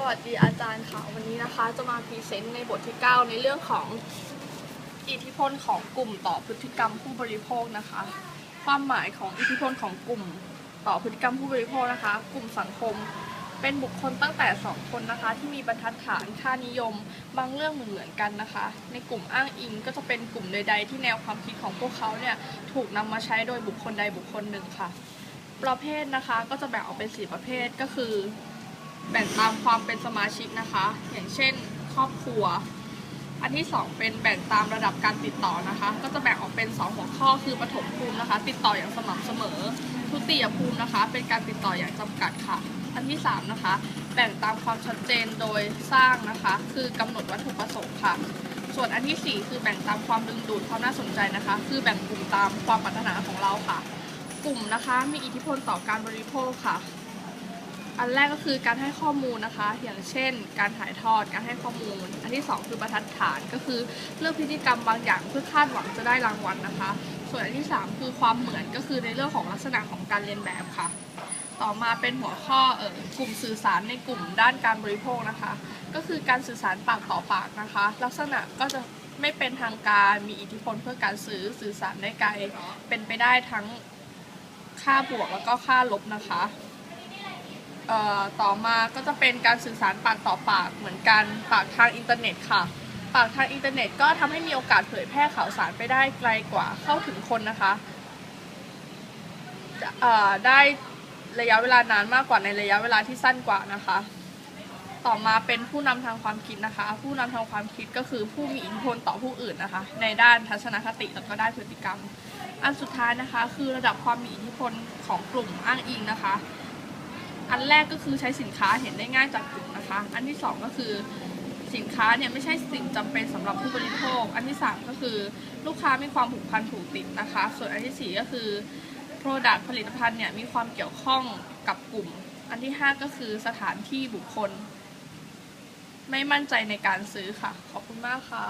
สวัสดีอาจารย์ค่ะ วันนี้นะคะจะมาพรีเซนต์ในบทที่ 9 ในเรื่องของอิทธิพลของกลุ่มต่อพฤติกรรมผู้บริโภคนะคะ ความหมายของอิทธิพลของกลุ่มต่อพฤติกรรมผู้บริโภคนะคะ กลุ่มสังคม เป็นบุคคลตั้งแต่ 2 คนนะคะ ที่มีบรรทัดฐานค่านิยม บางเรื่องเหมือนกันนะคะ ในกลุ่มอ้างอิงก็จะเป็นกลุ่มใด ๆ ที่แนวความคิดของพวกเขาเนี่ยถูกนำมาใช้โดยบุคคลใดบุคคลหนึ่งค่ะ ประเภทนะคะก็จะแบ่งออกเป็นสี่ประเภทก็คือ แบ่งตามความเป็นสมาชิกนะคะ อย่างเช่น ครอบครัว อันที่ 2 เป็นแบ่งตามระดับการติดต่อนะคะ ก็จะแบ่งออกเป็น 2 หัวข้อคือปฐมภูมินะคะ ติดต่ออย่างสม่ำเสมอ ทุติยภูมินะคะ เป็นการติดต่ออย่างจำกัดค่ะ อันที่ 3 นะคะ แบ่งตามความชัดเจนโดยสร้างนะคะ คือกำหนดวัตถุประสงค์ค่ะส่วนอันทีสี่ 4 คือแบ่งตามความดึงดูดความน่าสนใจนะคะ คือแบ่งกลุ่มตามความปรารถนาของเราค่ะ กลุ่มนะคะมีอิทธิพลต่อการบริโภคค่ะ อันแรกก็คือการให้ข้อมูลนะคะ อย่างเช่น การถ่ายทอดการให้ข้อมูล อันที่ 2 คือบรรทัดฐานก็คือเลือกพฤติกรรมบางอย่างเพื่อคาดหวังจะได้รางวัลนะคะ ส่วนอันที่ 3 คือความเหมือนก็คือในเรื่องของลักษณะของการเรียนแบบค่ะ ต่อมาเป็นหัวข้อเออกลุ่มสื่อสารในกลุ่มด้านการบริโภคนะคะ ก็คือการสื่อสารปากต่อปากนะคะ ลักษณะก็จะไม่เป็นทางการมีอิทธิพลเพื่อการซื้อสื่อสารได้ไกล เป็นไปได้ทั้งค่าบวกแล้วก็ค่าลบนะคะ ต่อมาก็จะเป็นการสื่อสารปากต่อปากเหมือนกันปากทางอินเทอร์เน็ตค่ะ ปากทางอินเทอร์เน็ตก็ทำให้มีโอกาสเผยแพร่ข่าวสารไปได้ไกลกว่าเข้าถึงคนนะคะจะได้ระยะเวลานานมากกว่าในระยะเวลาที่สั้นกว่านะคะ ต่อมาเป็นผู้นำทางความคิดนะคะ ผู้นำทางความคิดก็คือผู้มีอิทธิพลต่อผู้อื่นนะคะ ในด้านทัศนคติแล้วก็ด้านพฤติกรรม อันสุดท้ายนะคะ คือระดับความมีอิทธิพลของกลุ่มอ้างอิงนะคะ อันแรกก็คือใช้สินค้าเห็นได้ง่ายจากกลุ่มนะคะ อันที่สองก็คือสินค้าเนี่ยไม่ใช่สิ่งจำเป็นสำหรับผู้บริโภค อันที่สามก็คือลูกค้ามีความผูกพันผูกติดนะคะ ส่วนอันที่สี่ก็คือ Product ผลิตภัณฑ์เนี่ยมีความเกี่ยวข้องกับกลุ่ม อันที่ห้าก็คือสถานที่บุคคล ไม่มั่นใจในการซื้อค่ะ ขอบคุณมากค่ะ